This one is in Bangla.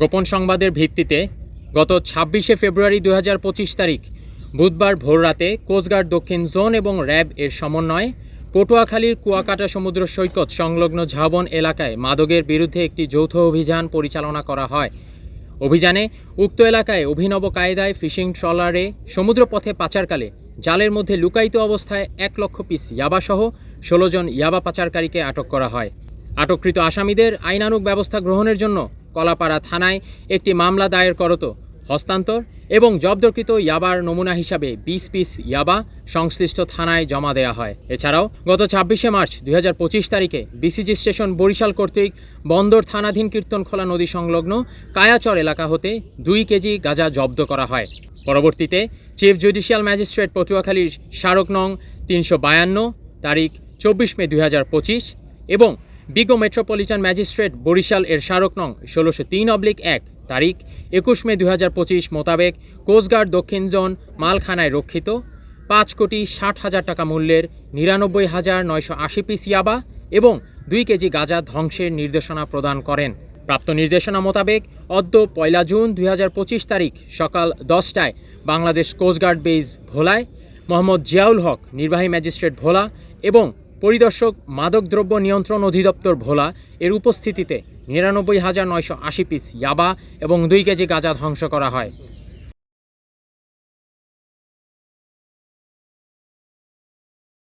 গোপন সংবাদের ভিত্তিতে গত ছাব্বিশে ফেব্রুয়ারি দু হাজার পঁচিশ তারিখ বুধবার ভোররাতে কোস্টগার্ড দক্ষিণ জোন এবং র্যাব এর সমন্বয়ে পটুয়াখালীর কুয়াকাটা সমুদ্র সৈকত সংলগ্ন ঝাবন এলাকায় মাদকের বিরুদ্ধে একটি যৌথ অভিযান পরিচালনা করা হয়। অভিযানে উক্ত এলাকায় অভিনব কায়দায় ফিশিং ট্রলারে সমুদ্রপথে পাচারকালে জালের মধ্যে লুকায়িত অবস্থায় এক লক্ষ পিস ইয়াবাসহ ষোলো জন ইয়াবা পাচারকারীকে আটক করা হয়। আটককৃত আসামিদের আইনানুগ ব্যবস্থা গ্রহণের জন্য কলাপাড়া থানায় একটি মামলা দায়ের করত হস্তান্তর এবং জব্দকৃত ইয়াবার নমুনা হিসাবে বিশ পিস ইয়াবা সংশ্লিষ্ট থানায় জমা দেওয়া হয়। এছাড়াও গত ছাব্বিশে মার্চ দুই হাজার পঁচিশ তারিখে বিসিজি স্টেশন বরিশাল কর্তৃক বন্দর থানাধীন কীর্তনখোলা নদী সংলগ্ন কায়াচর এলাকা হতে দুই কেজি গাঁজা জব্দ করা হয়। পরবর্তীতে চিফ জুডিশিয়াল ম্যাজিস্ট্রেট পটুয়াখালীর স্মারক নং তিনশো বায়ান্ন, তারিখ চব্বিশ মে দুই হাজার পঁচিশ, এবং বিগো মেট্রোপলিটন ম্যাজিস্ট্রেট বরিশাল এর স্মারক নং ষোলোশো তিন অবলিক এক, তারিখ একুশ মে দু হাজার পঁচিশ মোতাবেক কোস্টগার্ড দক্ষিণ জোন মালখানায় রক্ষিত, পাঁচ কোটি ষাট হাজার টাকা মূল্যের নিরানব্বই হাজার নয়শো আশি পিস ইয়াবা এবং দুই কেজি গাঁজা ধ্বংসের নির্দেশনা প্রদান করেন। প্রাপ্ত নির্দেশনা মোতাবেক অদ্য পয়লা জুন দুই হাজার পঁচিশ তারিখ সকাল দশটায় বাংলাদেশ কোস্টগার্ড বেজ ভোলায় মোহাম্মদ জিয়াউল হক, নির্বাহী ম্যাজিস্ট্রেট ভোলা এবং পরিদর্শক মাদকদ্রব্য নিয়ন্ত্রণ অধিদপ্তর ভোলা এর উপস্থিতিতে নিরানব্বই হাজার নয়শো আশি পিস ইয়াবা এবং দুই কেজি গাঁজা ধ্বংস করা হয়।